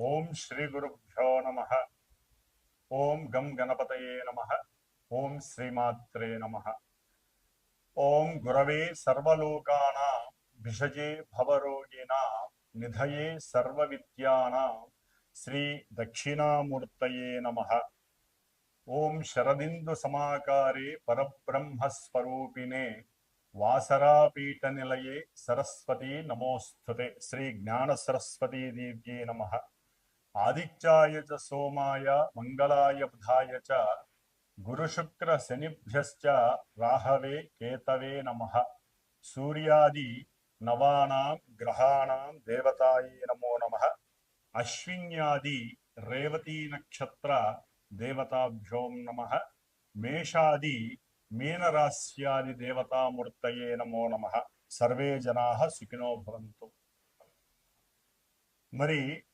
ॐ श्रीगुरुभ्यो नम। ओम गम गणपत नम। ओम श्रीमात्रे नम। ओम गुरवे सर्वलोकानां, भिषजे भवरोगिणा, निधये ओं शरदिंदु नमः। ॐ शरदिन्दुसमाकारे परब्रह्मस्वरूपिणे निल सरस्वती नमोस्तुते श्री ज्ञान सरस्वती दिव्ये नमः। ఆదిత్యాయ చ సోమాయ మంగళాయ బుధాయ చ గురుశుక్ర శనిభ్యశ్చ రాహవే కేతవే నమ. సూర్యాది నవానాం గ్రహాణం దేవతాయే నమో నమ. అశ్విన్యాది రేవతీ నక్షత్ర దేవతాభ్యోం నమ. మేషాది మీనరాశ్యాది దేవతామూర్తయే నమో నమ. సర్వే జనా సుఖినో భవంతు. మరి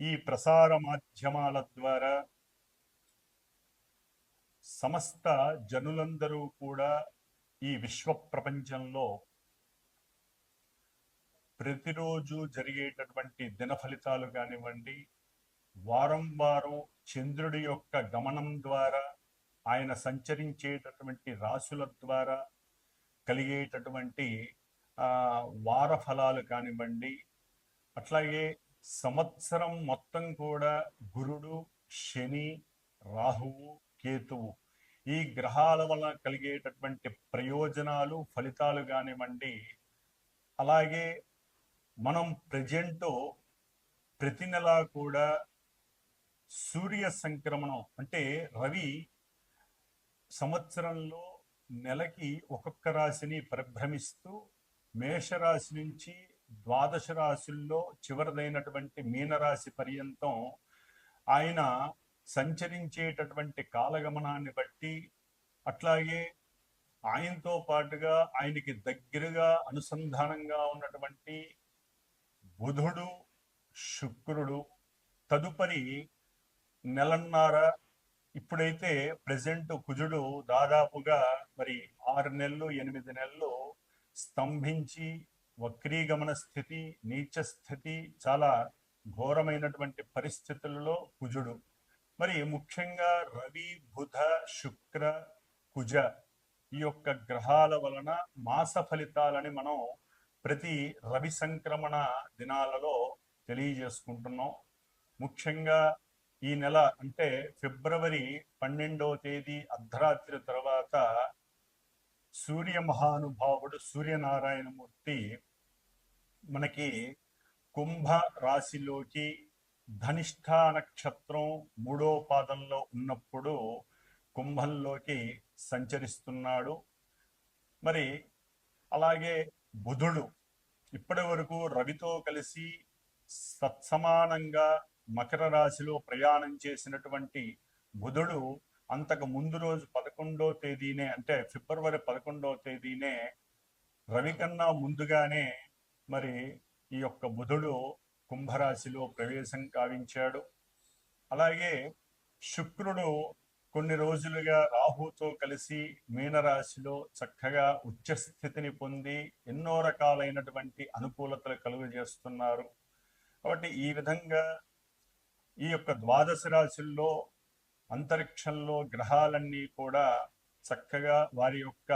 ఈ ప్రసార మాధ్యమాల ద్వారా సమస్త జనులందరూ కూడా ఈ విశ్వ ప్రపంచంలో ప్రతిరోజు జరిగేటటువంటి దిన ఫలితాలు కానివ్వండి వారం వారం చంద్రుడి యొక్క గమనం ద్వారా ఆయన సంచరించేటటువంటి రాశుల ద్వారా కలిగేటటువంటి ఆ, వార ఫలాలు కానివ్వండి అట్లాగే సంవత్సరం మొత్తం కూడా గురుడు శని రాహువు కేతువు ఈ గ్రహాల వల్ల కలిగేటటువంటి ప్రయోజనాలు ఫలితాలు కానివ్వండి. అలాగే మనం ప్రజెంట్ ప్రతి నెల కూడా సూర్య సంక్రమణం అంటే రవి సంవత్సరంలో నెలకి ఒక్కొక్క రాశిని పరిభ్రమిస్తూ మేషరాశి నుంచి ద్వాదశ రాశుల్లో చివరిదైనటువంటి మీనరాశి పర్యంతం ఆయన సంచరించేటటువంటి కాలగమనాన్ని బట్టి అట్లాగే ఆయనతో పాటుగా ఆయనకి దగ్గరగా అనుసంధానంగా ఉన్నటువంటి బుధుడు శుక్రుడు తదుపరి నెలన్నర ఇప్పుడైతే ప్రజెంట్ కుజుడు దాదాపుగా మరి ఆరు నెలలు ఎనిమిది నెలలు స్తంభించి వక్రీగమన స్థితి నీచ స్థితి చాలా ఘోరమైనటువంటి పరిస్థితులలో కుజుడు. మరి ముఖ్యంగా రవి బుధ శుక్ర కుజ ఈ యొక్క గ్రహాల వలన మాస ఫలితాలని మనం ప్రతి రవి సంక్రమణ దినాలలో తెలియజేసుకుంటున్నాం. ముఖ్యంగా ఈ నెల అంటే ఫిబ్రవరి పన్నెండవ తేదీ అర్ధరాత్రి తర్వాత సూర్య మహానుభావుడు సూర్యనారాయణమూర్తి మనకి కుంభ రాశిలోకి ధనిష్ట నక్షత్రం మూడో పాదంలో ఉన్నప్పుడు కుంభంలోకి సంచరిస్తున్నాడు. మరి అలాగే బుధుడు ఇప్పటి వరకు రవితో కలిసి సత్సమానంగా మకర రాశిలో ప్రయాణం చేసినటువంటి బుధుడు అంతకు ముందు రోజు పదకొండో తేదీనే అంటే ఫిబ్రవరి పదకొండవ తేదీనే రవి కన్నా ముందుగానే మరి ఈ యొక్క బుధుడు కుంభరాశిలో ప్రవేశం కావించాడు అలాగే శుక్రుడు కొన్ని రోజులుగా రాహుతో కలిసి మీనరాశిలో చక్కగా ఉచ్చస్థితిని పొంది ఎన్నో రకాలైనటువంటి అనుకూలతలు కలుగజేస్తున్నారు. కాబట్టి ఈ విధంగా ఈ యొక్క ద్వాదశ రాశుల్లో అంతరిక్షంలో గ్రహాలన్నీ కూడా చక్కగా వారి యొక్క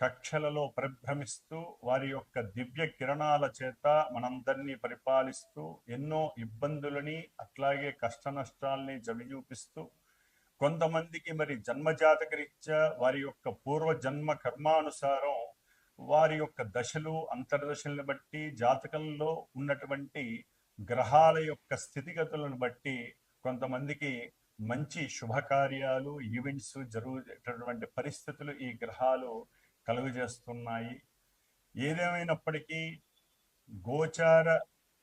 కక్షలలో పరిభ్రమిస్తూ వారి యొక్క దివ్య కిరణాల చేత మనందరినీ పరిపాలిస్తూ ఎన్నో ఇబ్బందులని అట్లాగే కష్ట నష్టాల్ని జవిచూపిస్తూ కొంతమందికి మరి జన్మజాతక రీత్యా వారి యొక్క పూర్వ జన్మ కర్మానుసారం వారి యొక్క దశలు అంతర్దశలను బట్టి జాతకంలో ఉన్నటువంటి గ్రహాల యొక్క స్థితిగతులను బట్టి కొంతమందికి మంచి శుభకార్యాలు ఈవెంట్స్ జరుగుతున్నటువంటి పరిస్థితులు ఈ గ్రహాలు కలుగజేస్తున్నాయి. ఏదేమైనప్పటికీ గోచార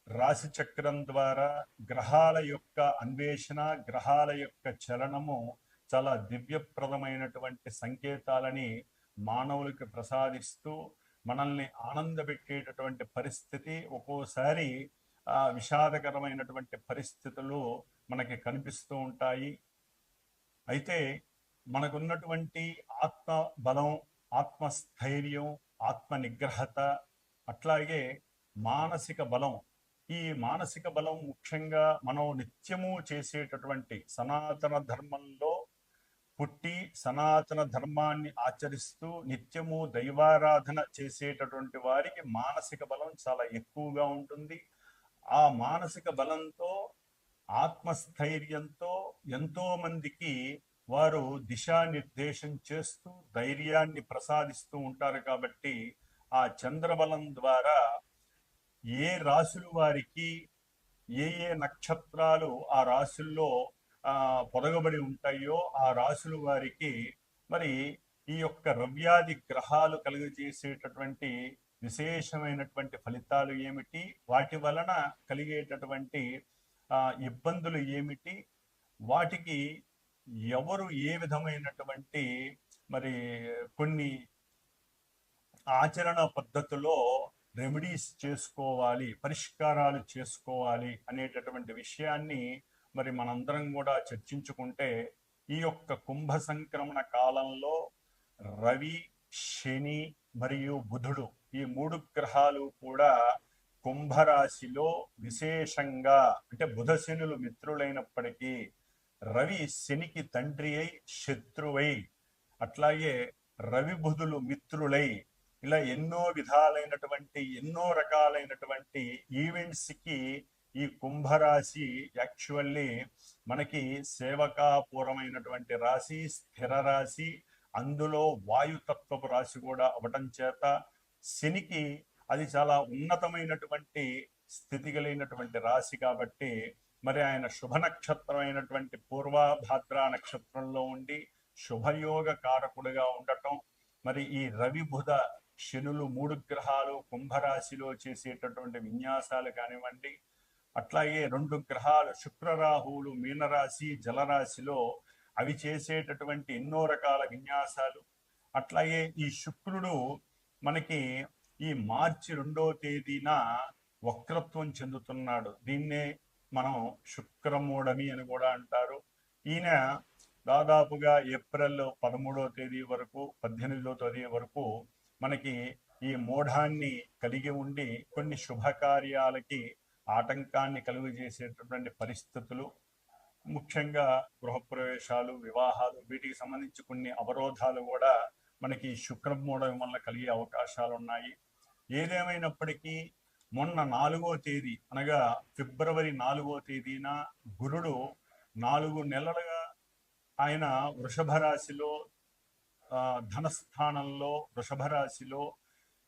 రాశి చక్రం ద్వారా గ్రహాల యొక్క అన్వేషణ గ్రహాల యొక్క చలనము చాలా దివ్యప్రదమైనటువంటి సంకేతాలని మానవులకి ప్రసాదిస్తూ మనల్ని ఆనందపెట్టేటటువంటి పరిస్థితి ఒక్కోసారి ఆ విషాదకరమైనటువంటి పరిస్థితులు మనకి కనిపిస్తూ ఉంటాయి. అయితే మనకున్నటువంటి ఆత్మ బలం ఆత్మస్థైర్యం ఆత్మ నిగ్రహత అట్లాగే మానసిక బలం. ఈ మానసిక బలం ముఖ్యంగా మనం నిత్యము చేసేటటువంటి సనాతన ధర్మంలో పుట్టి సనాతన ధర్మాన్ని ఆచరిస్తూ నిత్యము దైవారాధన చేసేటటువంటి వారికి మానసిక బలం చాలా ఎక్కువగా ఉంటుంది. ఆ మానసిక బలంతో ఆత్మస్థైర్యంతో ఎంతో మందికి వారు దిశానిర్దేశం చేస్తూ ధైర్యాన్ని ప్రసాదిస్తూ ఉంటారు కాబట్టి ఆ చంద్రబలం ద్వారా ఏ రాశులు వారికి ఏ ఏ నక్షత్రాలు ఆ రాశుల్లో పొదగబడి ఉంటాయో ఆ రాశులు వారికి మరి ఈ యొక్క రవ్యాది గ్రహాలు కలుగజేసేటటువంటి విశేషమైనటువంటి ఫలితాలు ఏమిటి? వాటి వలన కలిగేటటువంటి ఇబ్బందులు ఏమిటి? వాటికి ఎవరు ఏ విధమైనటువంటి మరి కొన్ని ఆచరణ పద్ధతిలో రెమెడీస్ చేసుకోవాలి పరిష్కారాలు చేసుకోవాలి అనేటటువంటి విషయాన్ని మరి మనందరం కూడా చర్చించుకుంటే ఈ యొక్క కుంభ సంక్రమణ కాలంలో రవి శని మరియు బుధుడు ఈ మూడు గ్రహాలు కూడా కుంభరాశిలో విశేషంగా అంటే బుధ శనులు మిత్రులైనప్పటికీ రవి శనికి తండ్రి అయి శత్రువై అట్లాగే రవి బుధులు మిత్రులై ఇలా ఎన్నో విధాలైనటువంటి ఎన్నో రకాలైనటువంటి ఈవెంట్స్కి ఈ కుంభరాశి యాక్చువల్లీ మనకి సేవకాపూరమైనటువంటి రాశి స్థిర రాశి అందులో వాయుతత్వపు రాశి కూడా అవటం చేత శనికి అది చాలా ఉన్నతమైనటువంటి స్థితి కలిగినటువంటి రాశి కాబట్టి మరి ఆయన శుభ నక్షత్రమైనటువంటి పూర్వభాద్ర నక్షత్రంలో ఉండి శుభయోగ కారకుడుగా ఉండటం మరి ఈ రవి బుధ శనులు మూడు గ్రహాలు కుంభరాశిలో చేసేటటువంటి విన్యాసాలు కానివ్వండి అట్లాగే రెండు గ్రహాలు శుక్రరాహువులు మీనరాశి జలరాశిలో అవి చేసేటటువంటి ఎన్నో రకాల విన్యాసాలు. అట్లాగే ఈ శుక్రుడు మనకి ఈ మార్చి రెండో తేదీన వక్రత్వం చెందుతున్నాడు. దీన్నే మనం శుక్రమూఢమి అని కూడా అంటారు. ఈయన దాదాపుగా ఏప్రిల్ పదమూడవ తేదీ వరకు పద్దెనిమిదో తేదీ వరకు మనకి ఈ మూఢాన్ని కలిగి ఉండి కొన్ని శుభకార్యాలకి ఆటంకాన్ని కలుగజేసేటటువంటి పరిస్థితులు ముఖ్యంగా గృహప్రవేశాలు వివాహాలు వీటికి సంబంధించి కొన్ని అవరోధాలు కూడా మనకి శుక్రమూఢం వల్ల కలిగే అవకాశాలు ఉన్నాయి ఏదేమైనప్పటికీ మొన్న నాలుగో తేదీ అనగా ఫిబ్రవరి నాలుగో తేదీన గురుడు నాలుగు నెలలుగా ఆయన వృషభ రాశిలో ధనస్థానంలో వృషభ రాశిలో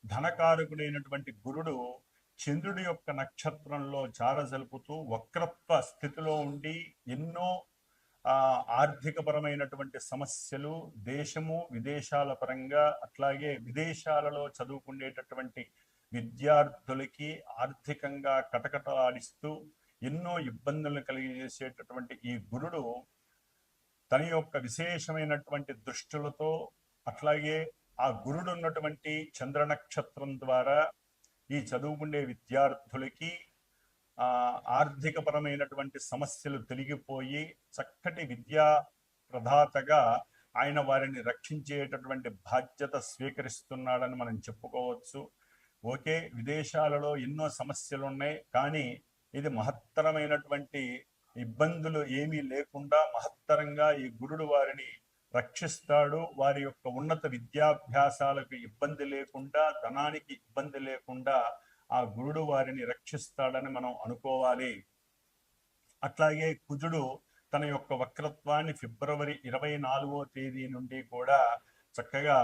ధనకారకుడైనటువంటి గురుడు చంద్రుడి యొక్క నక్షత్రంలో చారజలుపుతూ వక్రత్వ స్థితిలో ఉండి ఎన్నో ఆర్థికపరమైనటువంటి సమస్యలు దేశము విదేశాల పరంగా అట్లాగే విదేశాలలో చదువుకునేటటువంటి విద్యార్థులకి ఆర్థికంగా కటకటలాడిస్తూ ఎన్నో ఇబ్బందులను కలిగజేసేటటువంటి ఈ గురుడు తన యొక్క విశేషమైనటువంటి దృష్టిలతో అట్లాగే ఆ గురుడు ఉన్నటువంటి చంద్ర నక్షత్రం ద్వారా ఈ చదువుకునే విద్యార్థులకి ఆర్థికపరమైనటువంటి సమస్యలు తొలగిపోయి చక్కటి విద్యా ప్రదాతగా ఆయన వారిని రక్షించేటటువంటి బాధ్యత స్వీకరిస్తున్నాడని మనం చెప్పుకోవచ్చు. ఓకే విదేశాలలో ఎన్నో సమస్యలు ఉన్నాయి కానీ ఇది మహత్తరమైనటువంటి ఇబ్బందులు ఏమీ లేకుండా మహత్తరంగా ఈ గురుడు వారిని రక్షిస్తాడు. వారి యొక్క ఉన్నత విద్యాభ్యాసాలకు ఇబ్బంది లేకుండా ధనానికి ఇబ్బంది లేకుండా ఆ గురుడు వారిని రక్షిస్తాడని మనం అనుకోవాలి. అట్లాగే కుజుడు తన యొక్క వక్రత్వాన్ని ఫిబ్రవరి ఇరవై నాలుగో తేదీ నుండి కూడా చక్కగా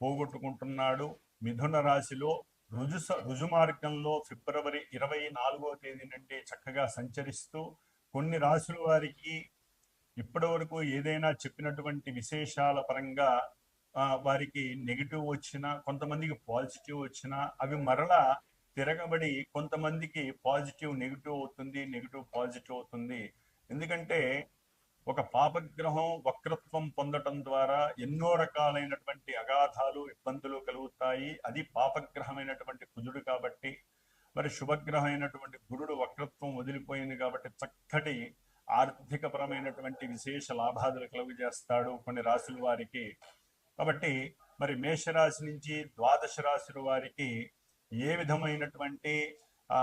పోగొట్టుకుంటున్నాడు. మిథున రాశిలో రుజు రుజు మార్గంలో ఫిబ్రవరి ఇరవై నాలుగో తేదీ నుండి చక్కగా సంచరిస్తూ కొన్ని రాశుల వారికి ఇప్పటి వరకు ఏదైనా చెప్పినటువంటి విశేషాల పరంగా వారికి నెగిటివ్ వచ్చినా కొంతమందికి పాజిటివ్ వచ్చినా అవి మరలా తిరగబడి కొంతమందికి పాజిటివ్ నెగిటివ్ అవుతుంది నెగిటివ్ పాజిటివ్ అవుతుంది. ఎందుకంటే ఒక పాపగ్రహం వక్రత్వం పొందటం ద్వారా ఎన్నో రకాలైనటువంటి అగాధాలు ఇబ్బందులు కలుగుతాయి. అది పాపగ్రహమైనటువంటి కుజుడు కాబట్టి మరి శుభగ్రహమైనటువంటి గురుడు వక్రత్వం వదిలిపోయింది కాబట్టి చక్కటి ఆర్థికపరమైనటువంటి విశేష లాభాదులు కలుగు చేస్తాడు కొన్ని రాశుల వారికి. కాబట్టి మరి మేషరాశి నుంచి ద్వాదశ రాశుల వారికి ఏ విధమైనటువంటి ఆ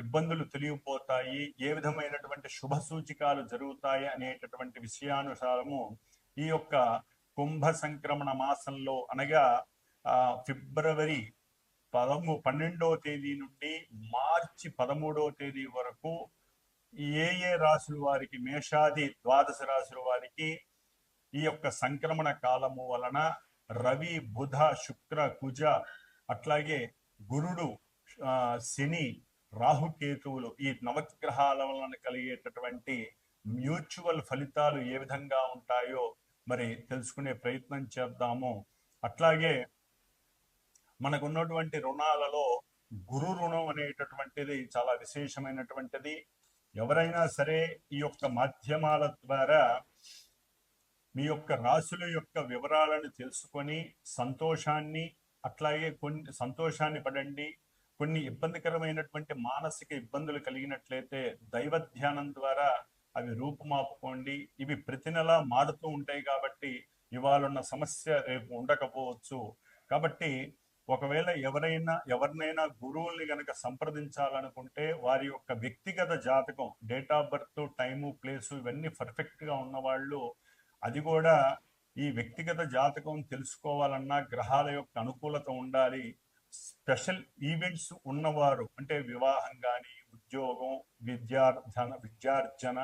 ఇబ్బందులు తెలియపోతాయి ఏ విధమైనటువంటి శుభ సూచికాలు జరుగుతాయి అనేటటువంటి విషయానుసారము ఈ యొక్క కుంభ సంక్రమణ మాసంలో అనగా ఆ, ఫిబ్రవరి పదము పన్నెండవ తేదీ నుండి మార్చి పదమూడవ తేదీ వరకు ఏ ఏ రాశుల వారికి మేషాది ద్వాదశ రాశుల వారికి ఈ యొక్క సంక్రమణ కాలము వలన రవి బుధ శుక్ర కుజ అట్లాగే గురుడు శని రాహుకేతువులు ఈ నవగ్రహాల వలన కలిగేటటువంటి మ్యూచువల్ ఫలితాలు ఏ విధంగా ఉంటాయో మరి తెలుసుకునే ప్రయత్నం చేద్దాము. అట్లాగే మనకున్నటువంటి రుణాలలో గురు రుణం అనేటటువంటిది చాలా విశేషమైనటువంటిది. ఎవరైనా సరే ఈ యొక్క మాధ్యమాల ద్వారా మీ యొక్క రాశుల యొక్క వివరాలను తెలుసుకొని సంతోషాన్ని అట్లాగే కొన్ని సంతోషాన్ని పడండి కొన్ని ఇబ్బందికరమైనటువంటి మానసిక ఇబ్బందులు కలిగినట్లయితే దైవ ధ్యానం ద్వారా అవి రూపుమాపుకోండి. ఇవి ప్రతి నెల మారుతూ ఉంటాయి కాబట్టి ఇవాళ ఉన్న సమస్య రేపు ఉండకపోవచ్చు. కాబట్టి ఒకవేళ ఎవరైనా ఎవరినైనా గురువుల్ని గనక సంప్రదించాలనుకుంటే వారి యొక్క వ్యక్తిగత జాతకం date of birth time place ఇవన్నీ పర్ఫెక్ట్గా ఉన్నవాళ్ళు అది కూడా ఈ వ్యక్తిగత జాతకం తెలుసుకోవాలన్నా గ్రహాల యొక్క అనుకూలత ఉండాలి. స్పెషల్ ఈవెంట్స్ ఉన్నవారు అంటే వివాహం కానీ ఉద్యోగం విద్యార్థన విద్యార్జన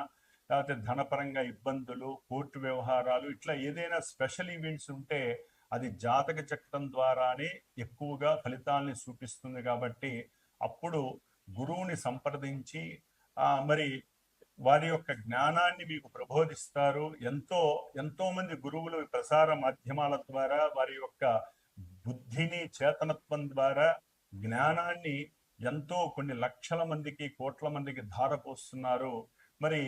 లేకపోతే ధనపరంగా ఇబ్బందులు కోర్టు వ్యవహారాలు ఇట్లా ఏదైనా స్పెషల్ ఈవెంట్స్ ఉంటే అది జాతక చక్రం ద్వారానే ఎక్కువగా ఫలితాల్ని చూపిస్తుంది కాబట్టి అప్పుడు గురువుని సంప్రదించి మరి వారి యొక్క జ్ఞానాన్ని మీకు ప్రబోధిస్తారు. ఎంతో ఎంతో మంది గురువులు ప్రసార మాధ్యమాల ద్వారా వారి యొక్క బుద్ధిని చేతనత్వం ద్వారా జ్ఞానాన్ని ఎంతో కొన్ని లక్షల మందికి కోట్ల మందికి ధారపోస్తున్నారు. మరి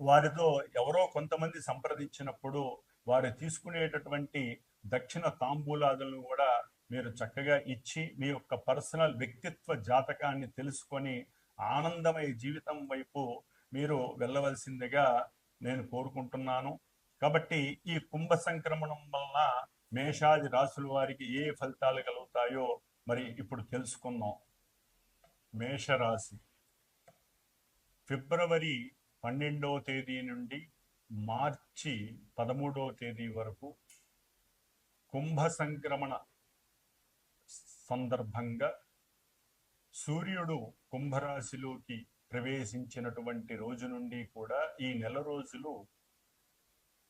వారితో ఎవరో కొంతమంది సంప్రదించినప్పుడు వారు తీసుకునేటటువంటి దక్షిణ తాంబూలాదులను కూడా మీరు చక్కగా ఇచ్చి మీ యొక్క పర్సనల్ వ్యక్తిత్వ జాతకాన్ని తెలుసుకొని ఆనందమయ జీవితం వైపు మీరు వెళ్ళవలసిందిగా నేను కోరుకుంటున్నాను. కాబట్టి ఈ కుంభ సంక్రమణం వలన మేషాది రాశుల వారికి ఏ ఫలితాలు కలుగుతాయో మరి ఇప్పుడు తెలుసుకుందాం. మేషరాశి. ఫిబ్రవరి పన్నెండవ తేదీ నుండి మార్చి పదమూడవ తేదీ వరకు కుంభ సంక్రమణ సందర్భంగా సూర్యుడు కుంభరాశిలోకి ప్రవేశించినటువంటి రోజు నుండి కూడా ఈ నెల రోజులు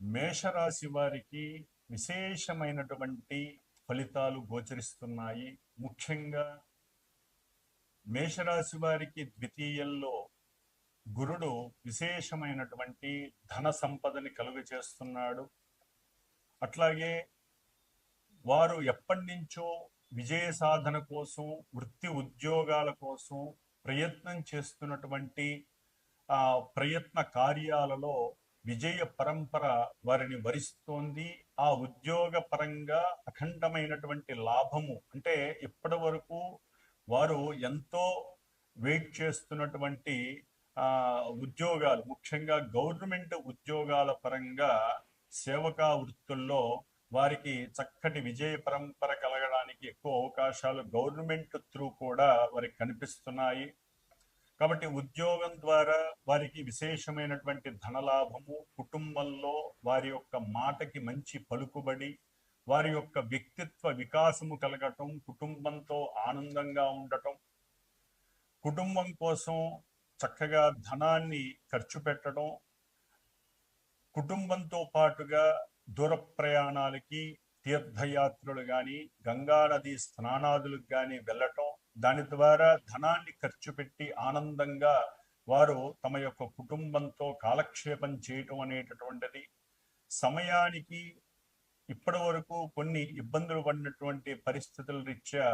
మేషరాశి వారికి విశేషమైనటువంటి ఫలితాలు గోచరిస్తున్నాయి. ముఖ్యంగా మేషరాశి వారికి ద్వితీయంలో గురుడు విశేషమైనటువంటి ధన సంపదని కలుగ చేస్తున్నాడు. అట్లాగే వారు ఎప్పటి నుంచో విజయ సాధన కోసం వృత్తి ఉద్యోగాల కోసం ప్రయత్నం చేస్తున్నటువంటి ఆ ప్రయత్న కార్యాలలో విజయ పరంపర వారిని వరిస్తోంది. ఆ ఉద్యోగ పరంగా అఖండమైనటువంటి లాభము అంటే ఇప్పటి వరకు వారు ఎంతో వెయిట్ చేస్తున్నటువంటి ఆ ఉద్యోగాలు ముఖ్యంగా గవర్నమెంట్ ఉద్యోగాల పరంగా సేవకా వృత్తుల్లో వారికి చక్కటి విజయ పరంపర కల కలగడానికి ఎక్కువ అవకాశాలు. గవర్నమెంట్ త్రూ కూడా వారికి కనిపిస్తున్నాయి. కాబట్టి ఉద్యోగం ద్వారా వారికి విశేషమైనటువంటి ధనలాభము కుటుంబంలో వారి యొక్క మాటకి మంచి పలుకుబడి వారి యొక్క వ్యక్తిత్వ వికాసము కలగటం కుటుంబంతో ఆనందంగా ఉండటం కుటుంబం కోసం చక్కగా ధనాన్ని ఖర్చు పెట్టడం కుటుంబంతో పాటుగా దూర ప్రయాణాలకి తీర్థయాత్రలు కానీ గంగా నది స్నానాదులకు కానీ వెళ్ళటం దాని ద్వారా ధనాన్ని ఖర్చు పెట్టి ఆనందంగా వారు తమ యొక్క కుటుంబంతో కాలక్షేపం చేయటం అనేటటువంటిది. సమయానికి ఇప్పటి వరకు కొన్ని ఇబ్బందులు పడినటువంటి పరిస్థితుల రీత్యా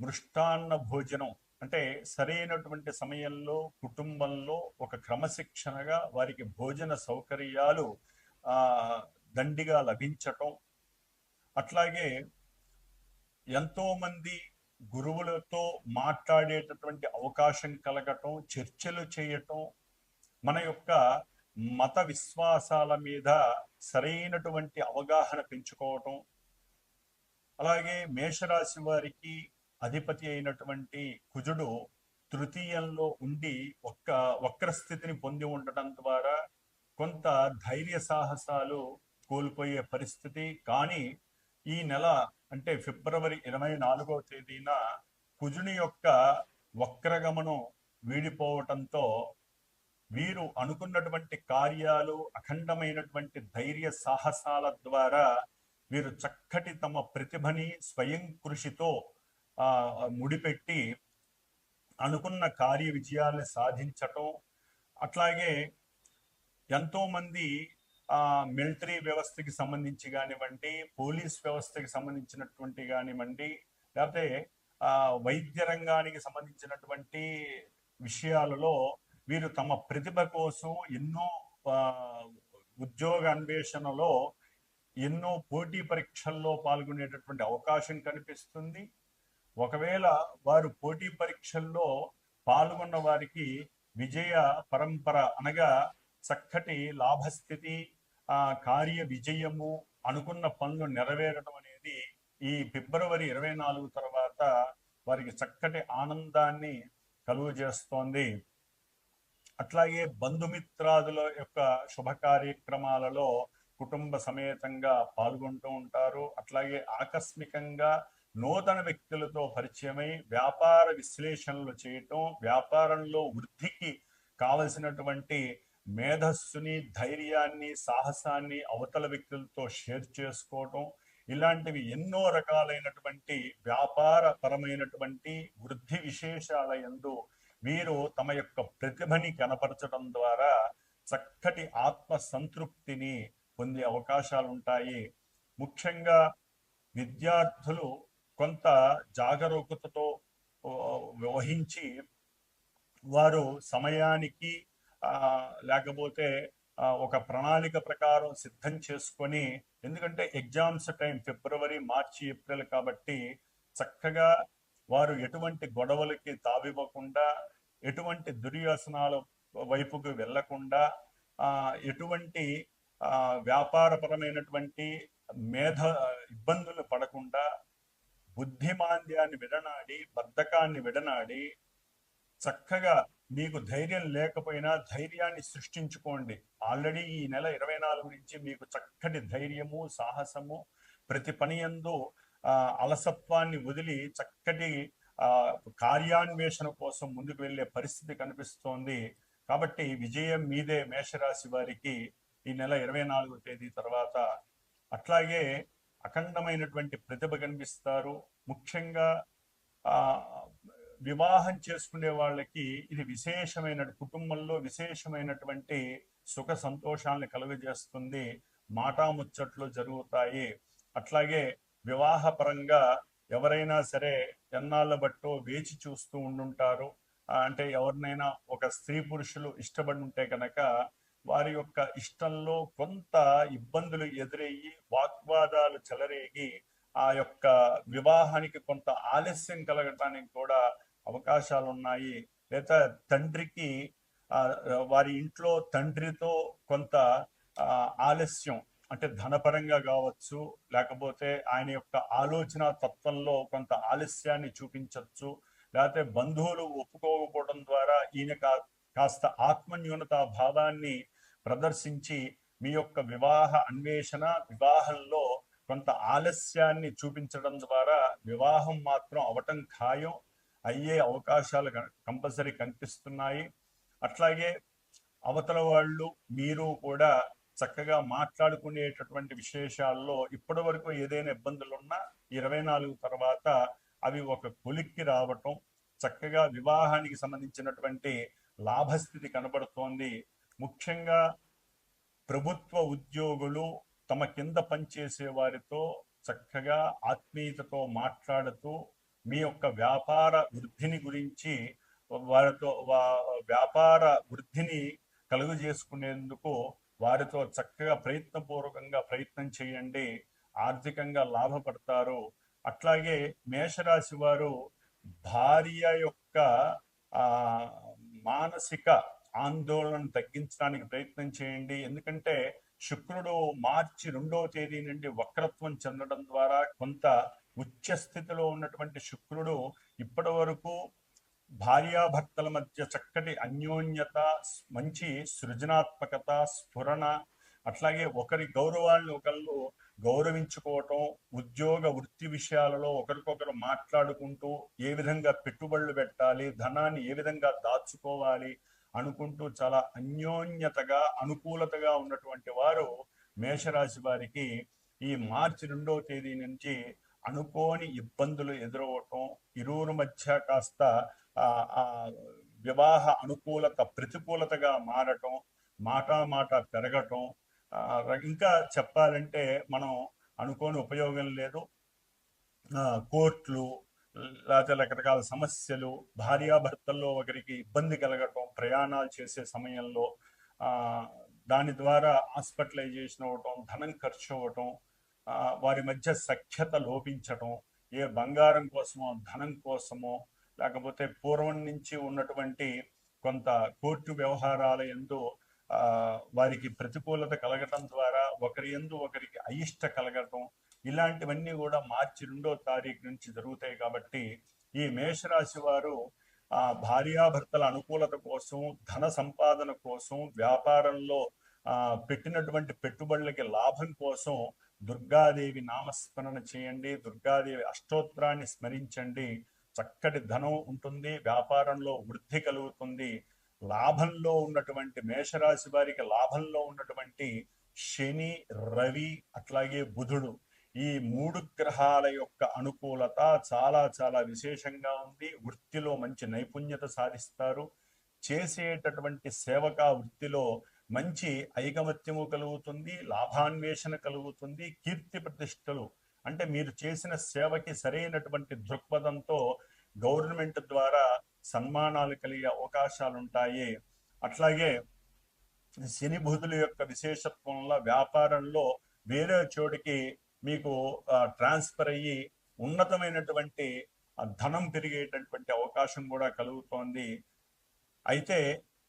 మృష్టాన్న భోజనం అంటే సరైనటువంటి సమయంలో కుటుంబంలో ఒక క్రమశిక్షణగా వారికి భోజన సౌకర్యాలు దండిగా లభించటం అట్లాగే ఎంతో మంది గురువులతో మాట్లాడేటటువంటి అవకాశం కలగటం చర్చలు చేయటం మన యొక్క మత విశ్వాసాల మీద సరైనటువంటి అవగాహన పెంచుకోవటం అలాగే మేషరాశి వారికి అధిపతి అయినటువంటి కుజుడు తృతీయంలో ఉండి ఒక్క వక్రస్థితిని పొంది ఉండటం ద్వారా కొంత ధైర్య సాహసాలు కోల్పోయే పరిస్థితి. కానీ ఈ నెల అంటే ఫిబ్రవరి ఇరవై నాలుగవ తేదీన కుజుని యొక్క వక్రగమనం వీడిపోవటంతో వీరు అనుకున్నటువంటి కార్యాలు అఖండమైనటువంటి ధైర్య సాహసాల ద్వారా వీరు చక్కటి తమ ప్రతిభని స్వయం కృషితో ముడిపెట్టి అనుకున్న కార్య విజయాల్ని సాధించటం. అట్లాగే ఎంతోమంది మిలిటరీ వ్యవస్థకి సంబంధించి కానివ్వండి పోలీస్ వ్యవస్థకి సంబంధించినటువంటి కానివ్వండి లేకపోతే వైద్య రంగానికి సంబంధించినటువంటి విషయాలలో వీరు తమ ప్రతిభ కోసం ఎన్నో ఉద్యోగ అన్వేషణలో ఎన్నో పోటీ పరీక్షల్లో పాల్గొనేటటువంటి అవకాశం కనిపిస్తుంది. ఒకవేళ వారు పోటీ పరీక్షల్లో పాల్గొన్న వారికి విజయ పరంపర అనగా చక్కటి లాభస్థితి ఆ కార్య విజయము అనుకున్న పనులు నెరవేరడం అనేది ఈ ఫిబ్రవరి ఇరవై నాలుగు తర్వాత వారికి చక్కటి ఆనందాన్ని కలుగు చేస్తోంది అట్లాగే బంధుమిత్రాదుల యొక్క శుభ కార్యక్రమాలలో కుటుంబ సమేతంగా పాల్గొంటూ ఉంటారు. అట్లాగే ఆకస్మికంగా నూతన వ్యక్తులతో పరిచయమై వ్యాపార విశ్లేషణలు చేయటం వ్యాపారంలో వృద్ధికి కావలసినటువంటి మేధస్సుని ధైర్యాన్ని సాహసాన్ని అవతల వ్యక్తులతో షేర్ చేసుకోవటం ఇలాంటివి ఎన్నో రకాలైనటువంటి వ్యాపార పరమైనటువంటి వృద్ధి విశేషాల ఎందు వీరు తమ యొక్క ప్రతిభని కనపరచడం ద్వారా చక్కటి ఆత్మ సంతృప్తిని పొందే అవకాశాలు ఉంటాయి ముఖ్యంగా విద్యార్థులు కొంత జాగరూకతతో వహించి వ్యవహించి వారు సమయానికి లేకపోతే ఒక ప్రణాళిక ప్రకారం సిద్ధం చేసుకొని ఎందుకంటే ఎగ్జామ్స్ టైం ఫిబ్రవరి మార్చి ఏప్రిల్ కాబట్టి చక్కగా వారు ఎటువంటి గొడవలకి తావివ్వకుండా ఎటువంటి దుర్వ్యసనాల వైపుకు వెళ్ళకుండా ఆ, ఎటువంటి ఆ, వ్యాపారపరమైనటువంటి మేధ ఇబ్బందులు పడకుండా బుద్ధిమాంద్యాన్ని విడనాడి బద్ధకాన్ని విడనాడి చక్కగా మీకు ధైర్యం లేకపోయినా ధైర్యాన్ని సృష్టించుకోండి. ఆల్రెడీ ఈ నెల ఇరవై నాలుగు నుంచి మీకు చక్కటి ధైర్యము సాహసము ప్రతి పని యందు ఆ, అలసత్వాన్ని వదిలి చక్కటి ఆ కార్యాన్వేషణ కోసం ముందుకు వెళ్ళే పరిస్థితి కనిపిస్తోంది. కాబట్టి విజయం మీదే మేషరాశి వారికి ఈ నెల ఇరవై నాలుగో తేదీ తర్వాత అట్లాగే అఖండమైనటువంటి ప్రతిభ కనిపిస్తారు. ముఖ్యంగా ఆ వివాహం చేసుకునే వాళ్ళకి ఇది విశేషమైన కుటుంబంలో విశేషమైనటువంటి సుఖ సంతోషాలను కలుగజేస్తుంది. మాటాముచ్చట్లు జరుగుతాయి. అట్లాగే వివాహపరంగా ఎవరైనా సరే ఎన్నాళ్ళ బట్టో వేచి చూస్తూ ఉండుంటారు. అంటే ఎవరినైనా ఒక స్త్రీ పురుషులు ఇష్టపడి ఉంటే కనుక వారి యొక్క ఇష్టంలో కొంత ఇబ్బందులు ఎదురయ్యి వాగ్వాదాలు చెలరేగి ఆ యొక్క వివాహానికి కొంత ఆలస్యం కలగటానికి కూడా అవకాశాలు ఉన్నాయి లేదా తండ్రికి వారి ఇంట్లో తండ్రితో కొంత ఆలస్యం అంటే ధనపరంగా కావచ్చు లేకపోతే ఆయన యొక్క ఆలోచన తత్వంలో కొంత ఆలస్యాన్ని చూపించవచ్చు లేకపోతే బంధువులు ఒప్పుకోకపోవడం ద్వారా ఈయన కా- కాస్త ఆత్మన్యూనత భావాన్ని ప్రదర్శించి మీ యొక్క వివాహ అన్వేషణ వివాహంలో కొంత ఆలస్యాన్ని చూపించడం ద్వారా వివాహం మాత్రం అవటం ఖాయం. అయ్యే అవకాశాలు కంపల్సరీ కనిపిస్తున్నాయి. అట్లాగే అవతల వాళ్ళు మీరు కూడా చక్కగా మాట్లాడుకునేటటువంటి విశేషాల్లో ఇప్పటి వరకు ఏదైనా ఇబ్బందులు ఉన్నా ఇరవై నాలుగు తర్వాత అవి ఒక కొలిక్కి రావటం చక్కగా వివాహానికి సంబంధించినటువంటి లాభస్థితి కనబడుతోంది. ముఖ్యంగా ప్రభుత్వ ఉద్యోగులు తమ కింద పనిచేసే వారితో చక్కగా ఆత్మీయతతో మాట్లాడుతూ మీ యొక్క వ్యాపార వృద్ధిని గురించి వారితో వా- వ్యాపార వృద్ధిని కలుగు చేసుకునేందుకు వారితో చక్కగా ప్రయత్నపూర్వకంగా ప్రయత్నం చేయండి. ఆర్థికంగా లాభపడతారు. అట్లాగే మేషరాశి వారు భార్య యొక్క మానసిక ఆందోళనను తగ్గించడానికి ప్రయత్నం చేయండి. ఎందుకంటే శుక్రుడు మార్చి రెండవ తేదీ నుండి వక్రత్వం చెందడం ద్వారా కొంత ఉచ్చ స్థితిలో ఉన్నటువంటి శుక్రుడు ఇప్పటి వరకు భార్యాభర్తల మధ్య చక్కటి అన్యోన్యత మంచి సృజనాత్మకత స్ఫురణ అట్లాగే ఒకరి గౌరవాన్ని ఒకళ్ళు గౌరవించుకోవటం ఉద్యోగ వృత్తి విషయాలలో ఒకరికొకరు మాట్లాడుకుంటూ ఏ విధంగా పెట్టుబడులు పెట్టాలి ధనాన్ని ఏ విధంగా దాచుకోవాలి అనుకుంటూ చాలా అన్యోన్యతగా అనుకూలతగా ఉన్నటువంటి వారు మేషరాశి వారికి ఈ మార్చి రెండవ తేదీ నుంచి అనుకోని ఇబ్బందులు ఎదురవటం ఇరువురు మధ్య కాస్త వివాహ అనుకూలత ప్రతికూలతగా మారటం మాట మాట పెరగటం ఇంకా చెప్పాలంటే మనం అనుకోని ఉపయోగం లేదు. కోర్టులు లేకపోతే రకరకాల సమస్యలు భార్యాభర్తల్లో ఒకరికి ఇబ్బంది కలగటం ప్రయాణాలు చేసే సమయంలో దాని ద్వారా హాస్పిటలైజేషన్ అవ్వటం ధనం ఖర్చు అవ్వటం వారి మధ్య సఖ్యత లోపించటం ఏ బంగారం కోసమో ధనం కోసమో లేకపోతే పూర్వం నుంచి ఉన్నటువంటి కొంత కోర్టు వ్యవహారాల ఎందు వారికి ప్రతికూలత కలగటం ద్వారా ఒకరి ఎందు ఒకరికి అయిష్ట కలగటం ఇలాంటివన్నీ కూడా మార్చి రెండో తారీఖు నుంచి జరుగుతాయి కాబట్టి ఈ మేషరాశి వారు ఆ భార్యాభర్తల అనుకూలత కోసం ధన సంపాదన కోసం వ్యాపారంలో పెట్టినటువంటి పెట్టుబడులకి లాభం కోసం దుర్గాదేవి నామస్మరణ చేయండి దుర్గాదేవి అష్టోత్తరాన్ని స్మరించండి. చక్కటి ధనం ఉంటుంది వ్యాపారంలో వృద్ధి కలుగుతుంది. లాభంలో ఉన్నటువంటి మేషరాశి వారికి లాభంలో ఉన్నటువంటి శని రవి అట్లాగే బుధుడు ఈ మూడు గ్రహాల యొక్క అనుకూలత చాలా చాలా విశేషంగా ఉంది. వృత్తిలో మంచి నైపుణ్యత సాధిస్తారు. చేసేటటువంటి సేవకా వృత్తిలో మంచి ఐకమత్యము కలుగుతుంది లాభాన్వేషణ కలుగుతుంది కీర్తి ప్రతిష్టలు. అంటే మీరు చేసిన సేవకి సరైనటువంటి దృక్పథంతో గవర్నమెంట్ ద్వారా సన్మానాలు కలిగే అవకాశాలు ఉంటాయి అట్లాగే శని బుధుల యొక్క విశేషత్వంలో వ్యాపారంలో వేరే చోటికి మీకు ట్రాన్స్ఫర్ అయ్యి ఉన్నతమైనటువంటి ధనం పెరిగేటటువంటి అవకాశం కూడా కలుగుతోంది. అయితే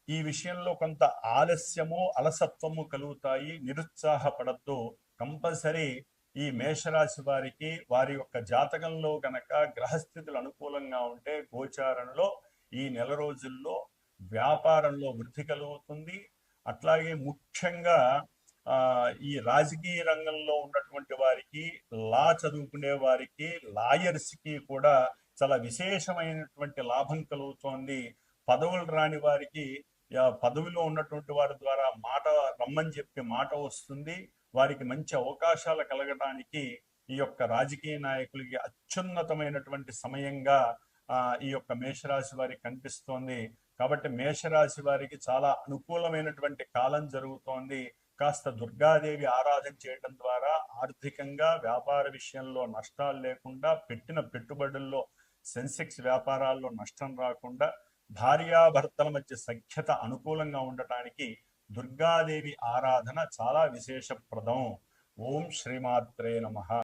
ఈ విషయంలో కొంత ఆలస్యము అలసత్వము కలుగుతాయి. నిరుత్సాహపడద్దు. కంపల్సరీ ఈ మేషరాశి వారికి వారి యొక్క జాతకంలో గనక గ్రహస్థితులు అనుకూలంగా ఉంటే గోచారంలో ఈ నెల రోజుల్లో వ్యాపారంలో వృద్ధి కలుగుతుంది. అట్లాగే ముఖ్యంగా ఈ రాజకీయ రంగంలో ఉన్నటువంటి వారికి లా చదువుకునే వారికి లాయర్స్కి కూడా చాలా విశేషమైనటువంటి లాభం కలుగుతోంది. పదవులు రాని వారికి పదవిలో ఉన్నటువంటి వారి ద్వారా మాట రమ్మని చెప్పి మాట వస్తుంది. వారికి మంచి అవకాశాలు కలగడానికి ఈ యొక్క రాజకీయ నాయకులకి అత్యున్నతమైనటువంటి సమయంగా ఈ యొక్క మేషరాశి వారికి కనిపిస్తోంది. కాబట్టి మేషరాశి వారికి చాలా అనుకూలమైనటువంటి కాలం జరుగుతోంది. కాస్త దుర్గాదేవి ఆరాధన చేయడం ద్వారా ఆర్థికంగా వ్యాపార విషయంలో నష్టాలు లేకుండా పెట్టిన పెట్టుబడుల్లో సెన్సెక్స్ వ్యాపారాల్లో నష్టం రాకుండా భార్యాభర్తల మధ్య సఖ్యత అనుకూలంగా ఉండటానికి దుర్గాదేవి ఆరాధన చాలా విశేషప్రదం. ఓం శ్రీమాత్రే నమ.